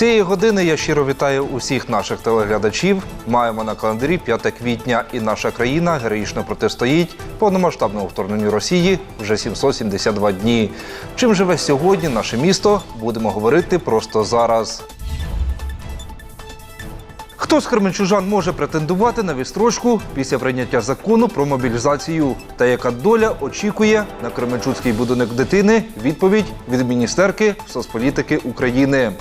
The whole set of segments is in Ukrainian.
Цієї години я щиро вітаю усіх наших телеглядачів. Маємо на календарі 5 квітня, і наша країна героїчно протистоїть повномасштабному вторгненню Росії вже 772 дні. Чим живе сьогодні наше місто? Будемо говорити просто зараз. Хто з кременчужан може претендувати на відстрочку після прийняття закону про мобілізацію? Та яка доля очікує на Кременчуцький будинок дитини? Відповідь від міністерки соцполітики України.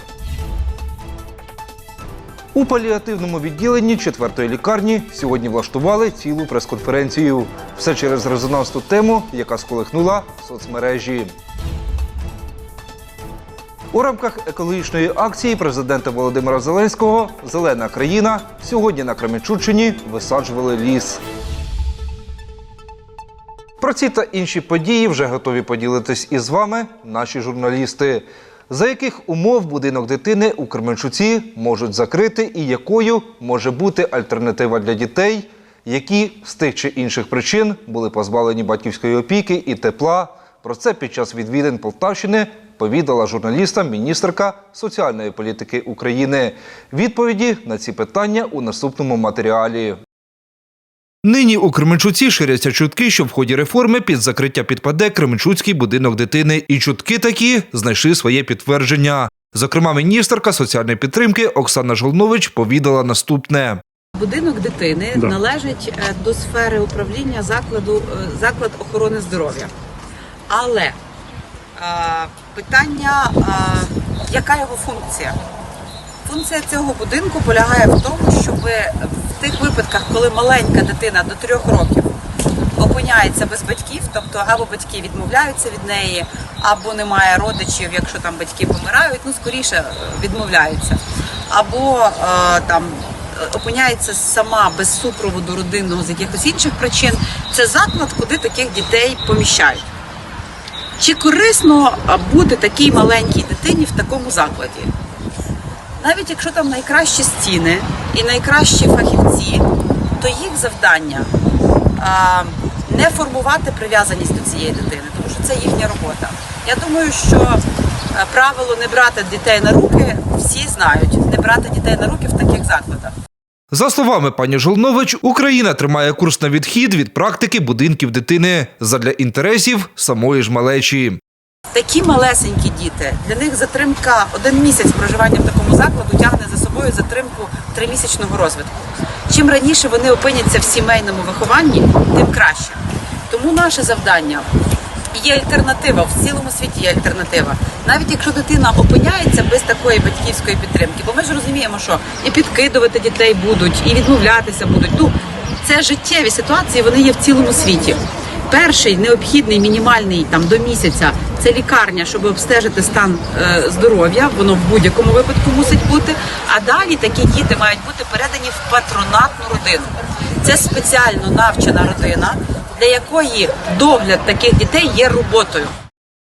У паліативному відділенні четвертої лікарні сьогодні влаштували цілу прес-конференцію. Все через резонансну тему, яка сколихнула соцмережі. У рамках екологічної акції президента Володимира Зеленського Зелена країна сьогодні на Кременчуччині висаджували ліс. Про ці та інші події вже готові поділитись із вами наші журналісти. За яких умов будинок дитини у Кременчуці можуть закрити і якою може бути альтернатива для дітей, які з тих чи інших причин були позбавлені батьківської опіки і тепла. Про це під час відвідин Полтавщини повідала журналістам міністерка соціальної політики України. Відповіді на ці питання у наступному матеріалі. Нині у Кременчуці ширяться чутки, що в ході реформи під закриття підпаде Кременчуцький будинок дитини. І чутки такі знайшли своє підтвердження. Зокрема, міністерка соціальної підтримки Оксана Жолнович повідала наступне. Будинок дитини Да. належить е, до сфери управління закладу е, заклад охорони здоров'я. Але е, питання, е, яка його функція? Функція цього будинку полягає в тому, щоб в тих випадках, коли маленька дитина до трьох років опиняється без батьків, тобто або батьки відмовляються від неї, або немає родичів, якщо там батьки помирають, ну скоріше е, відмовляються, або е, там е, опиняється сама без супроводу родинного з якихось інших причин. Це заклад, куди таких дітей поміщають. Чи корисно бути такій маленькій дитині в такому закладі? Навіть якщо там найкращі стіни і найкращі фахівці, то їх завдання а, не формувати прив'язаність до цієї дитини, тому що це їхня робота. Я думаю, що е, правило не брати дітей на руки всі знають, не брати дітей на руки в таких закладах. За словами пані Жолнович, Україна тримає курс на відхід від практики будинків дитини задля інтересів самої ж малечі. Такі малесенькі діти, для них затримка один місяць проживання в такому закладу тягне за собою затримку тримісячного розвитку. Чим раніше вони опиняться в сімейному вихованні, тим краще. Тому наше завдання є альтернатива в цілому світі є альтернатива. Навіть якщо дитина опиняється без такої батьківської підтримки, бо ми ж розуміємо, що і підкидувати дітей будуть, і відмовлятися будуть. Ну це життєві ситуації, вони є в цілому світі. Перший необхідний мінімальний там до місяця це лікарня, щоб обстежити стан е, здоров'я. Воно в будь-якому випадку мусить бути. А далі такі діти мають бути передані в патронатну родину. Це спеціально навчена родина, для якої догляд таких дітей є роботою.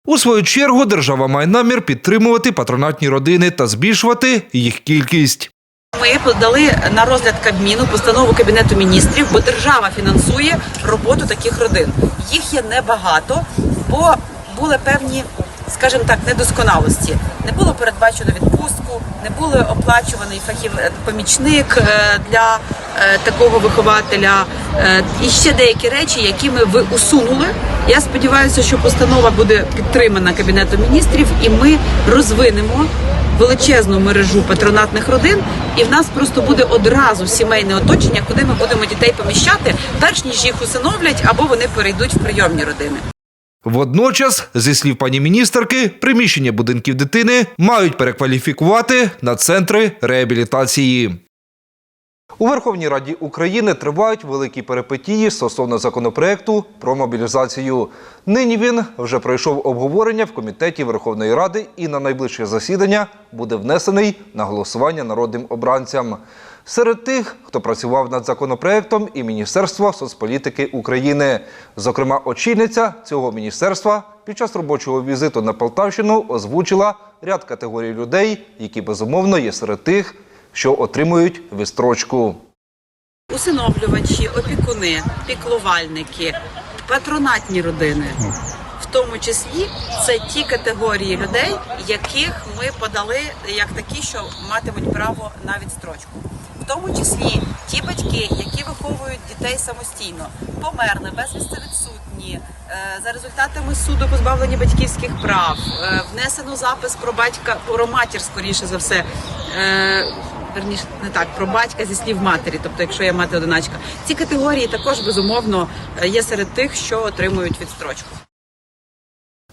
У свою чергу держава має намір підтримувати патронатні родини та збільшувати їх кількість. Ми подали на розгляд Кабміну постанову Кабінету міністрів, бо держава фінансує роботу таких родин. Їх є небагато, бо були певні, скажімо так, недосконалості. Не було передбачено відпустку, не було оплачуваний фахів помічник е, для е, такого вихователя. Е, І ще деякі речі, які ми ви усунули. Я сподіваюся, що постанова буде підтримана Кабінетом міністрів, і ми розвинемо величезну мережу патронатних родин, і в нас просто буде одразу сімейне оточення, куди ми будемо дітей поміщати, перш ніж їх усиновлять або вони перейдуть в прийомні родини. Водночас, зі слів пані міністерки, приміщення будинків дитини мають перекваліфікувати на центри реабілітації. У Верховній Раді України тривають великі перипетії стосовно законопроекту про мобілізацію. Нині він вже пройшов обговорення в комітеті Верховної Ради і на найближче засідання буде внесений на голосування народним обранцям. Серед тих, хто працював над законопроектом, і Міністерство соцполітики України. Зокрема, очільниця цього міністерства під час робочого візиту на Полтавщину озвучила ряд категорій людей, які безумовно є серед тих, що отримують відстрочку. Усиновлювачі, опікуни, піклувальники, патронатні родини. В тому числі це ті категорії людей, яких ми подали як такі, що матимуть право на відстрочку. В тому числі ті батьки, які виховують дітей самостійно, померли, безвісти відсутні, е, за результатами суду позбавлені батьківських прав, е, внесено запис про батька, про матір, скоріше за все. Верніше не так про батька зі слів матері, тобто, якщо є мати одиначка, ці категорії також безумовно е, є серед тих, що отримують відстрочку.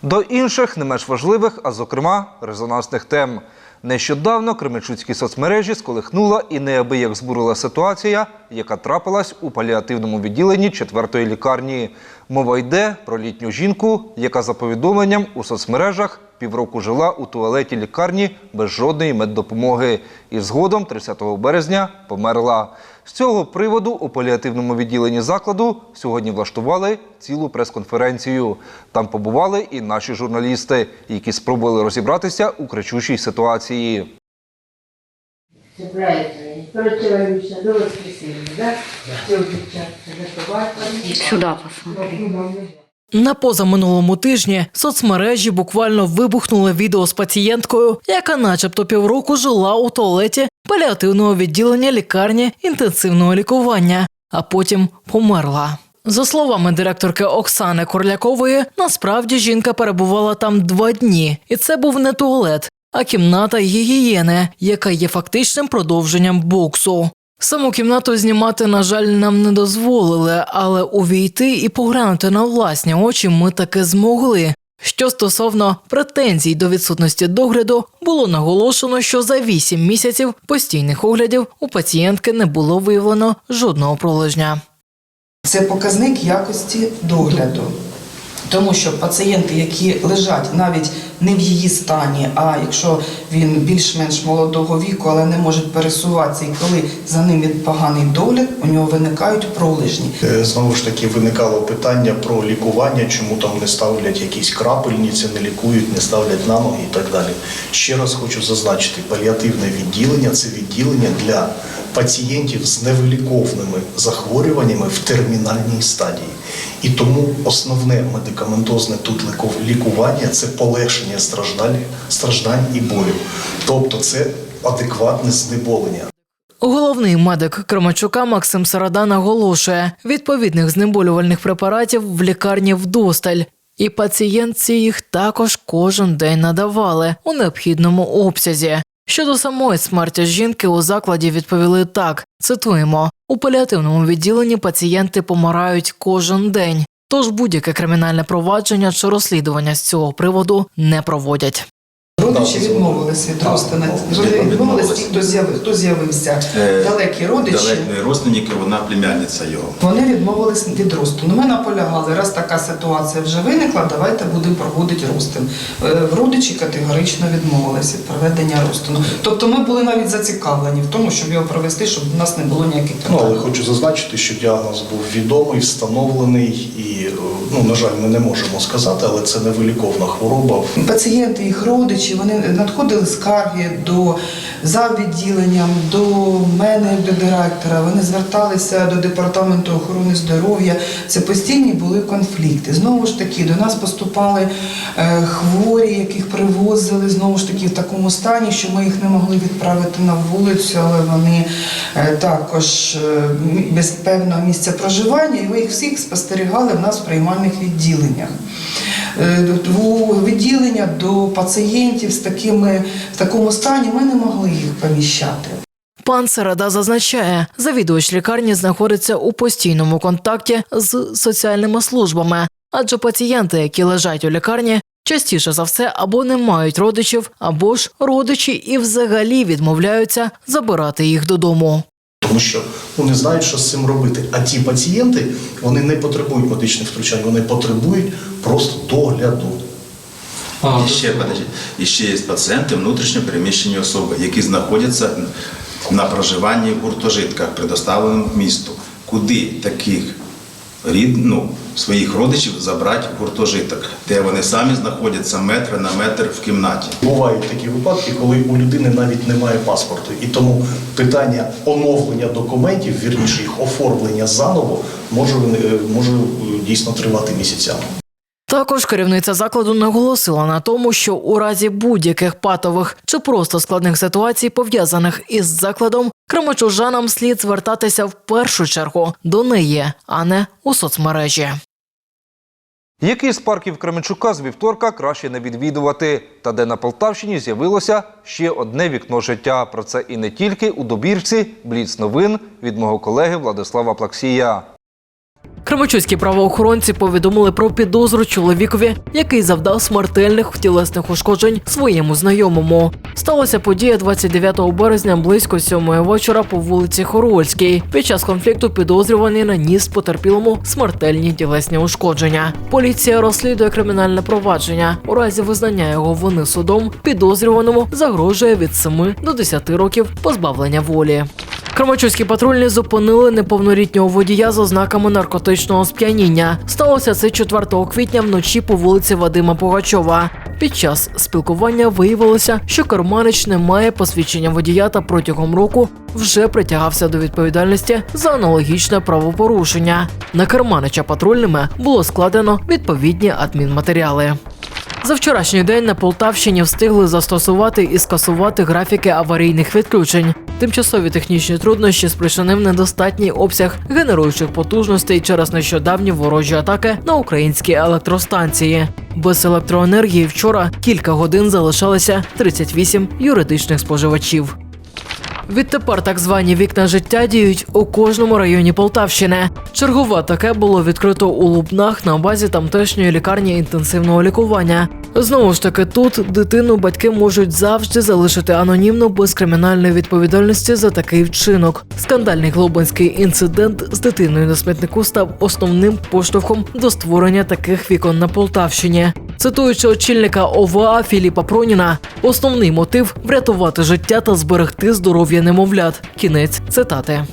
До інших не менш важливих, а зокрема резонансних тем. Нещодавно кременчуцькі соцмережі сколихнула і неабияк збурила ситуація, яка трапилась у паліативному відділенні четвертої лікарні. Мова йде про літню жінку, яка за повідомленням у соцмережах півроку жила у туалеті лікарні без жодної меддопомоги і згодом 30 березня померла. З цього приводу у паліативному відділенні закладу сьогодні влаштували цілу прес-конференцію. Там побували і наші журналісти, які спробували розібратися у кричущій ситуації. Це правильно. Перечуваємося до. Сюда посмотри. На позаминулому тижні соцмережі буквально вибухнули відео з пацієнткою, яка, начебто, півроку жила у туалеті паліативного відділення лікарні інтенсивного лікування, а потім померла. За словами директорки Оксани Корлякової, насправді жінка перебувала там два дні, і це був не туалет, а кімната гігієни, яка є фактичним продовженням боксу. Саму кімнату знімати, на жаль, нам не дозволили, але увійти і поглянути на власні очі ми таки змогли. Що стосовно претензій до відсутності догляду, було наголошено, що за 8 місяців постійних оглядів у пацієнтки не було виявлено жодного пролежня. Це показник якості догляду. Тому що пацієнти, які лежать навіть не в її стані, а якщо він більш-менш молодого віку, але не можуть пересуватися, і коли за ним є поганий догляд, у нього виникають пролежні. Е, Знову ж таки виникало питання про лікування, чому там не ставлять якісь крапельниці, не лікують, не ставлять на ноги і так далі. Ще раз хочу зазначити, паліативне відділення це відділення для пацієнтів з невиліковними захворюваннями в термінальній стадії. І тому основне медикаментозне тут ліку- лікування це полегшення страждань, страждань і болю. Тобто це адекватне знеболення. Головний медик Кременчука Максим Сарада наголошує, відповідних знеболювальних препаратів в лікарні вдосталь. І пацієнтці їх також кожен день надавали у необхідному обсязі. Щодо самої смерті жінки у закладі відповіли так: цитуємо: у паліативному відділенні пацієнти помирають кожен день. Тож будь-яке кримінальне провадження чи розслідування з цього приводу не проводять. Родичі відмовилися від. Вони відмовилися ті, хто з'яви- хто з'явився. Е, Далекі родичі. Далекі родственники, вона племянниця його. Вони відмовились від розтину. Ми наполягали, раз така ситуація вже виникла, давайте будемо проводити розтин. Е, Родичі категорично відмовилися від проведення розтину. Тобто ми були навіть зацікавлені в тому, щоб його провести, щоб у нас не було ніяких Ну, питань. але хочу зазначити, що діагноз був відомий, встановлений, і е, ну на жаль, ми не можемо сказати, але це невиліковна хвороба. Пацієнти, їх родичі, вони надходили скарги до завідділенням, до мене, до директора. Вони зверталися до департаменту охорони здоров'я. Це постійні були конфлікти. Знову ж таки, до нас поступали е, хворі, яких привозили знову ж таки в такому стані, що ми їх не могли відправити на вулицю, але вони е, також е, без певного місця проживання, і ви їх всіх спостерігали в нас в приймальних відділеннях. Е, відділення до пацієнтів з такими в такому стані ми не могли їх поміщати. Пан Середа зазначає, завідувач лікарні знаходиться у постійному контакті з соціальними службами, адже пацієнти, які лежать у лікарні, частіше за все або не мають родичів, або ж родичі і взагалі відмовляються забирати їх додому. Тому що вони знають, що з цим робити. А ті пацієнти вони не потребують медичних втручань, вони потребують просто догляду. І ще, і ще є пацієнти внутрішньо переміщені особи, які знаходяться на проживанні в гуртожитках, предоставленому місту. Куди таких рід, ну, своїх родичів забрати в гуртожиток, де вони самі знаходяться метр на метр в кімнаті. Бувають такі випадки, коли у людини навіть немає паспорту, і тому питання оновлення документів, вірніше їх оформлення заново, може, е, може е, дійсно тривати місяцями. Також керівниця закладу наголосила на тому, що у разі будь-яких патових чи просто складних ситуацій, пов'язаних із закладом, кримочужанам слід звертатися в першу чергу до неї, а не у соцмережі. Які з парків Кременчука з вівторка краще не відвідувати? Та де на Полтавщині з'явилося ще одне вікно життя. Про це і не тільки у добірці Бліц новин від мого колеги Владислава Плаксія. Кременчуцькі правоохоронці повідомили про підозру чоловікові, який завдав смертельних тілесних ушкоджень своєму знайомому. Сталася подія 29 березня близько сьомої вечора по вулиці Хорольській. Під час конфлікту підозрюваний наніс потерпілому смертельні тілесні ушкодження. Поліція розслідує кримінальне провадження. У разі визнання його вини судом підозрюваному загрожує від 7 до 10 років позбавлення волі. Крамачуські патрульні зупинили неповнолітнього водія з ознаками наркотичного сп'яніння. Сталося це 4 квітня вночі по вулиці Вадима Пугачова. Під час спілкування виявилося, що Карманич не має посвідчення водія та протягом року вже притягався до відповідальності за аналогічне правопорушення. На Карманича патрульними було складено відповідні адмінматеріали. За вчорашній день на Полтавщині встигли застосувати і скасувати графіки аварійних відключень. Тимчасові технічні труднощі спричинив недостатній обсяг генеруючих потужностей через нещодавні ворожі атаки на українські електростанції. Без електроенергії вчора кілька годин залишалося 38 юридичних споживачів. Відтепер так звані вікна життя діють у кожному районі Полтавщини. Чергове таке було відкрито у Лубнах на базі тамтешньої лікарні інтенсивного лікування. Знову ж таки, тут дитину батьки можуть завжди залишити анонімно без кримінальної відповідальності за такий вчинок. Скандальний глобинський інцидент з дитиною на смітнику став основним поштовхом до створення таких вікон на Полтавщині. Цитуючи очільника ОВА Філіпа Проніна, основний мотив врятувати життя та зберегти здоров'я немовлят. Кінець цитати.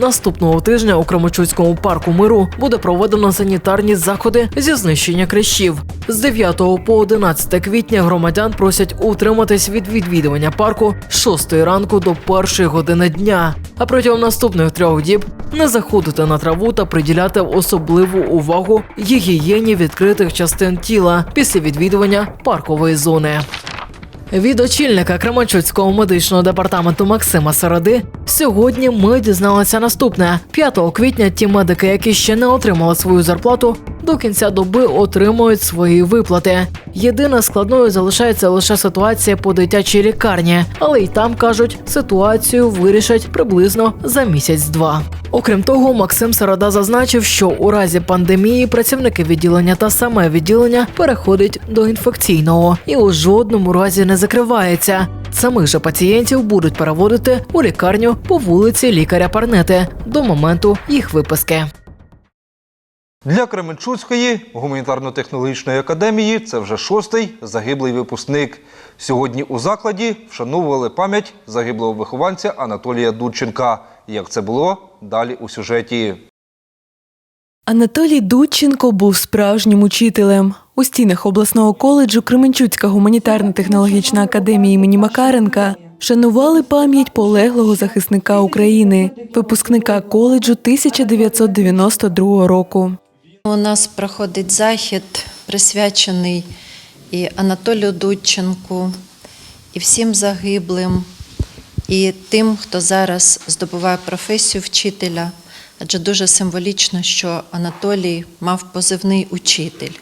Наступного тижня у Крамачуцькому парку миру буде проведено санітарні заходи зі знищення кліщів. З 9 по 11 квітня громадян просять утриматись від відвідування парку з 6 ранку до 1 години дня. А протягом наступних трьох діб не заходити на траву та приділяти особливу увагу гігієні відкритих частин тіла після відвідування паркової зони. Від очільника Кременчуцького медичного департаменту Максима Середи сьогодні ми дізналися наступне: 5 квітня ті медики, які ще не отримали свою зарплату, до кінця доби отримують свої виплати. Єдине складною залишається лише ситуація по дитячій лікарні, але й там кажуть, ситуацію вирішать приблизно за місяць-два. Окрім того, Максим Середа зазначив, що у разі пандемії працівники відділення та саме відділення переходить до інфекційного і у жодному разі не закривається. Самих же пацієнтів будуть переводити у лікарню по вулиці лікаря Парнети до моменту їх виписки. Для Кременчуцької гуманітарно-технологічної академії це вже шостий загиблий випускник. Сьогодні у закладі вшановували пам'ять загиблого вихованця Анатолія Дудченка. Як це було далі у сюжеті? Анатолій Дудченко був справжнім учителем. У стінах обласного коледжу Кременчуцька гуманітарно-технологічна академія імені Макаренка шанували пам'ять полеглого захисника України, випускника коледжу 1992 року. У нас проходить захід, присвячений і Анатолію Дудченку, і всім загиблим, і тим, хто зараз здобуває професію вчителя. Адже дуже символічно, що Анатолій мав позивний учитель.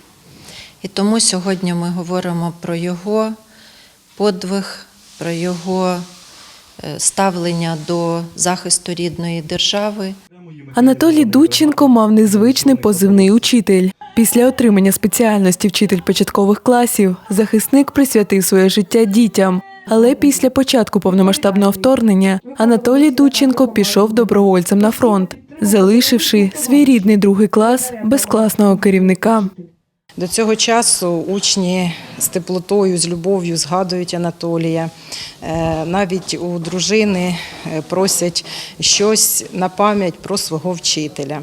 І тому сьогодні ми говоримо про його подвиг, про його е, ставлення до захисту рідної держави. Анатолій Дученко мав незвичний позивний учитель. Після отримання спеціальності вчитель початкових класів захисник присвятив своє життя дітям. Але після початку повномасштабного вторгнення Анатолій Дученко пішов добровольцем на фронт, залишивши свій рідний другий клас без класного керівника. До цього часу учні з теплотою, з любов'ю згадують Анатолія. Е, Навіть у дружини е, просять щось на пам'ять про свого вчителя.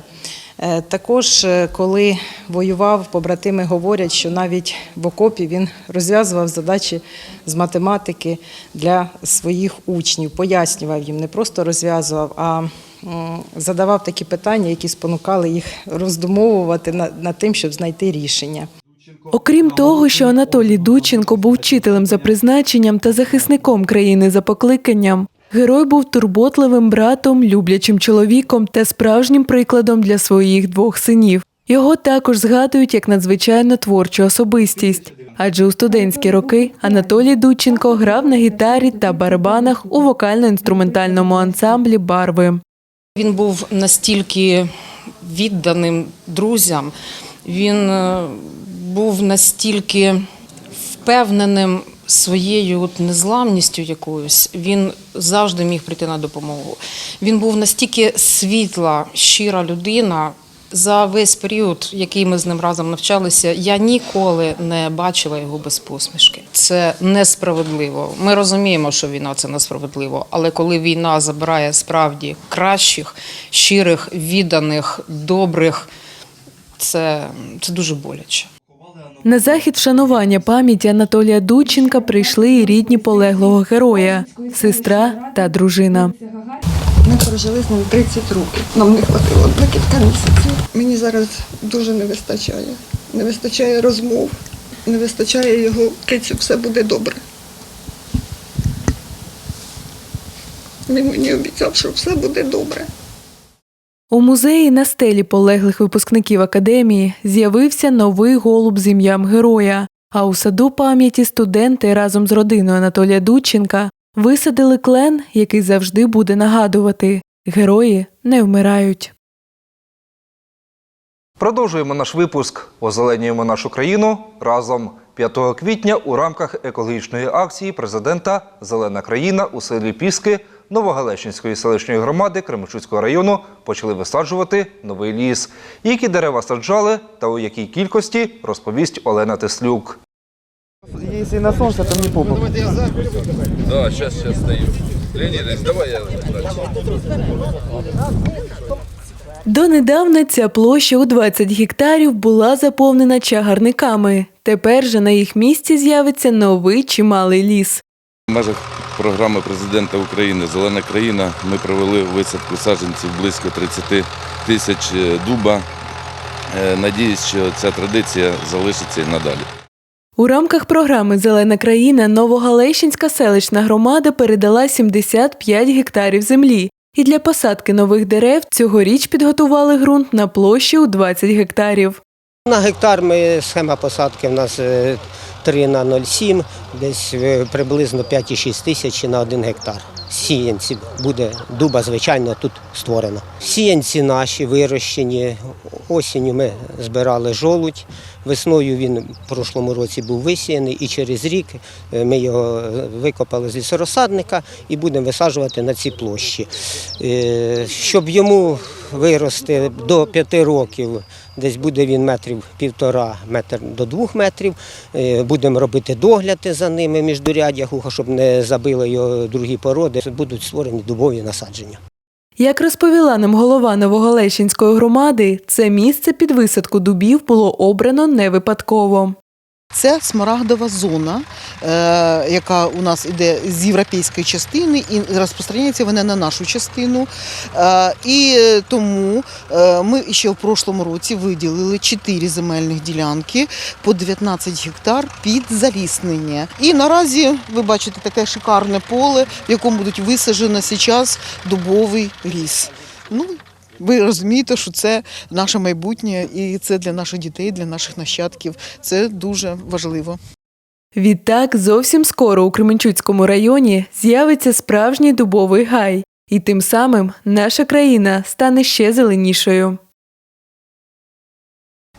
Е, Також, коли воював, побратими говорять, що навіть в окопі він розв'язував задачі з математики для своїх учнів, пояснював їм, не просто розв'язував, а задавав такі питання, які спонукали їх роздумовувати над, над тим, щоб знайти рішення. Окрім того, що Анатолій Дученко був вчителем за призначенням та захисником країни за покликанням, герой був турботливим братом, люблячим чоловіком та справжнім прикладом для своїх двох синів. Його також згадують як надзвичайно творчу особистість. Адже у студентські роки Анатолій Дученко грав на гітарі та барабанах у вокально-інструментальному ансамблі Барви. Він був настільки відданим друзям, він е, був настільки впевненим своєю от незламністю якоюсь. Він завжди міг прийти на допомогу. Він був настільки світла, щира людина. За весь період, який ми з ним разом навчалися, я ніколи не бачила його без посмішки. Це несправедливо. Ми розуміємо, що війна це несправедливо, але коли війна забирає справді кращих, щирих, відданих, добрих, це, це дуже боляче. На захід вшанування пам'яті Анатолія Дученка прийшли і рідні полеглого героя, сестра та дружина. Ми прожили з ним 30 років. Нам не хватило декілька місяців. Мені зараз дуже не вистачає. Не вистачає розмов, не вистачає його кицю, все буде добре. Він мені обіцяв, що все буде добре. У музеї на стелі полеглих випускників академії з'явився новий голуб з ім'ям героя. А у саду пам'яті студенти разом з родиною Анатолія Дученка висадили клен, який завжди буде нагадувати: герої не вмирають. Продовжуємо наш випуск. Озеленюємо нашу країну разом 5 квітня у рамках екологічної акції президента Зелена країна у селі Піски Новогалещинської селищної громади Кременчуцького району почали висаджувати новий ліс. Які дерева саджали та у якій кількості розповість Олена Теслюк. Если на солнце, то не попа. Да, сейчас, сейчас стою. Леонидович, давай я. Донедавна ця площа у 20 гектарів була заповнена чагарниками. Тепер же на їх місці з'явиться новий чималий ліс. В межах програми президента України Зелена країна ми провели висадку саджанців близько 30 тисяч дуба. Е, Надіюсь, що ця традиція залишиться і надалі. У рамках програми Зелена країна Новогалещинська селищна громада передала 75 гектарів землі. І для посадки нових дерев цьогоріч підготували ґрунт на площі у 20 гектарів. На гектар ми схема посадки в нас е, 3 на 0,7, десь е, приблизно 5,6 тисяч на 1 гектар. Сіянці буде дуба, звичайно, тут створено. Сіянці наші вирощені. Осінню ми збирали жолудь. Весною він в прошлому році був висіяний і через рік е, ми його е, викопали з лісорозсадника і будемо висаджувати на ці площі. Е, Щоб йому вирости до 5 років, десь буде він метрів півтора, метр до двох метрів. Будемо робити догляди за ними між міждуряддя, щоб не забили його другі породи. Будуть створені дубові насадження. Як розповіла нам голова Новоголещенської громади, це місце під висадку дубів було обрано не випадково. Це смарагдова зона, е, яка у нас іде з європейської частини і розпространяється вона на нашу частину. Е, і тому е, ми ще в прошлому році виділили 4 земельних ділянки по 19 гектар під заліснення. І наразі ви бачите таке шикарне поле, в якому будуть висаджено зараз дубовий ліс. Ну, ви розумієте, що це наше майбутнє, і це для наших дітей, для наших нащадків. Це дуже важливо. Відтак, зовсім скоро у Кременчуцькому районі з'явиться справжній дубовий гай, і тим самим наша країна стане ще зеленішою.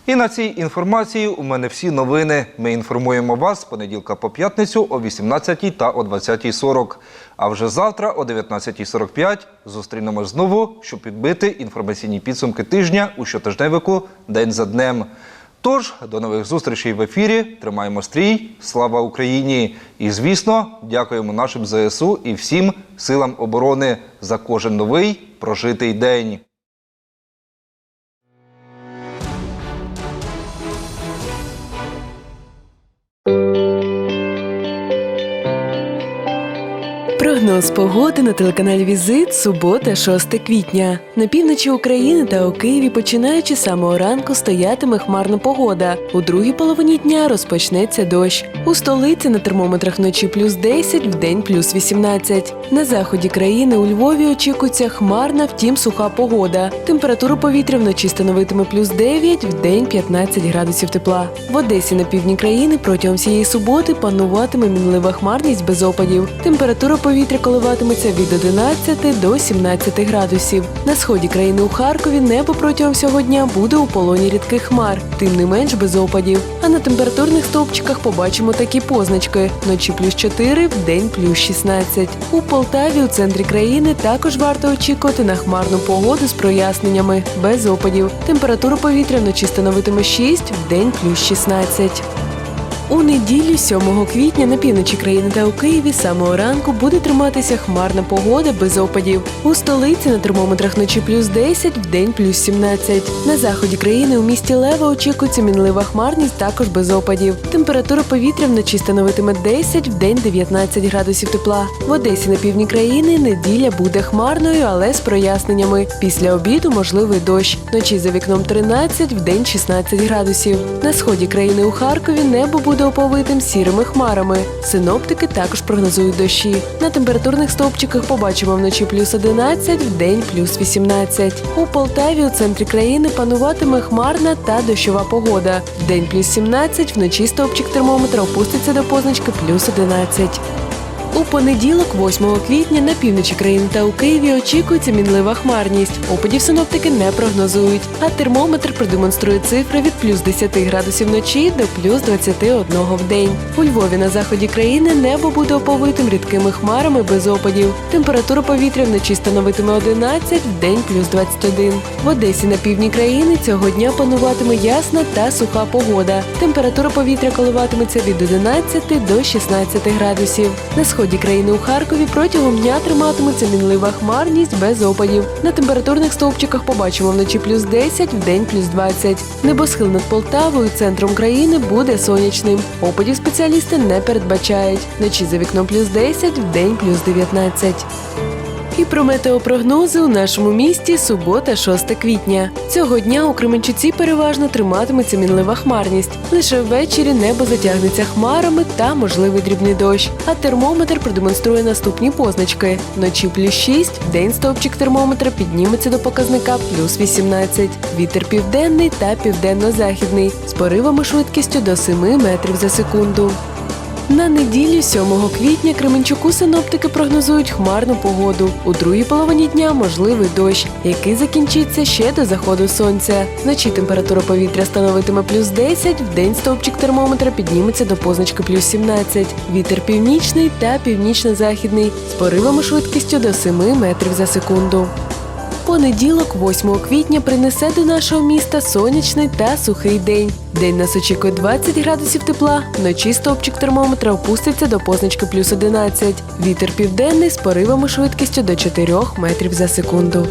І на цій інформації у мене всі новини. Ми інформуємо вас з понеділка по п'ятницю о 18 та о 20.40. А вже завтра о 19.45 зустрінемось знову, щоб підбити інформаційні підсумки тижня у щотижневику День за днем. Тож до нових зустрічей в ефірі. Тримаємо стрій. Слава Україні! І звісно, дякуємо нашим ЗСУ і всім силам оборони за кожен новий прожитий день. Прогноз погоди на телеканалі Візит субота, 6 квітня. На півночі України та у Києві, починаючи з самого ранку, стоятиме хмарна погода. У другій половині дня розпочнеться дощ. У столиці на термометрах вночі плюс 10, вдень плюс 18. На заході країни у Львові очікується хмарна, втім суха погода. Температура повітря вночі становитиме плюс 9, вдень 15 градусів тепла. В Одесі на півдні країни протягом всієї суботи пануватиме мінлива хмарність без опадів. Температура повітря коливатиметься від 11 до 17 градусів. На сході країни у Харкові небо протягом всього дня буде у полоні рідких хмар, тим не менш без опадів. А на температурних стовпчиках побачимо такі позначки: вночі плюс 4, вдень плюс 16. У Полтаві у центрі країни також варто очікувати на хмарну погоду з проясненнями без опадів. Температура повітря вночі становитиме 6, вдень плюс 16. У неділю, 7 квітня, на півночі країни та у Києві самого ранку буде триматися хмарна погода без опадів. У столиці на термометрах вночі плюс 10, вдень плюс 17. На заході країни у місті Лева очікується мінлива хмарність також без опадів. Температура повітря вночі становитиме 10, вдень 19 градусів тепла. В Одесі на півдні країни неділя буде хмарною, але з проясненнями. Після обіду можливий дощ. Вночі за вікном 13, вдень 16 градусів. На сході країни у Харкові небо буде оповитим сірими хмарами. Синоптики також прогнозують дощі. На температурних стовпчиках побачимо вночі плюс 11, вдень плюс 18. У Полтаві у центрі країни пануватиме хмарна та дощова погода. В день плюс 17, вночі стовпчик термометра опуститься до позначки плюс 11. У понеділок, 8 квітня, на півночі країни та у Києві очікується мінлива хмарність. Опадів синоптики не прогнозують, а термометр продемонструє цифри від плюс 10 градусів вночі до плюс 21 в день. У Львові на заході країни небо буде оповитим рідкими хмарами без опадів. Температура повітря вночі становитиме 11, в день плюс 21. В Одесі на півдні країни цього дня пануватиме ясна та суха погода. Температура повітря коливатиметься від 11 до 16 градусів. На сході країни у Харкові протягом дня триматиметься мінлива хмарність без опадів. На температурних стовпчиках побачимо вночі плюс 10, в день плюс 20. Небосхил над Полтавою, центром країни, буде сонячним. Опадів спеціалісти не передбачають. Вночі за вікном плюс 10, в день плюс 19. І про метеопрогнози у нашому місті субота, 6 квітня. Цього дня у Кременчуці переважно триматиметься мінлива хмарність. Лише ввечері небо затягнеться хмарами та можливий дрібний дощ. А термометр продемонструє наступні позначки: вночі плюс 6, день стовпчик термометра підніметься до показника плюс 18. Вітер південний та південно-західний з поривами швидкістю до 7 метрів за секунду. На неділю 7 квітня Кременчуку синоптики прогнозують хмарну погоду. У другій половині дня можливий дощ, який закінчиться ще до заходу сонця. Вночі температура повітря становитиме плюс 10, в день стовпчик термометра підніметься до позначки плюс 17. Вітер північний та північно-західний з поривами швидкістю до 7 метрів за секунду. Понеділок, 8 квітня, принесе до нашого міста сонячний та сухий день. День нас очікує 20 градусів тепла, вночі стовпчик термометра опуститься до позначки плюс 11. Вітер південний з поривами швидкістю до 4 метрів за секунду.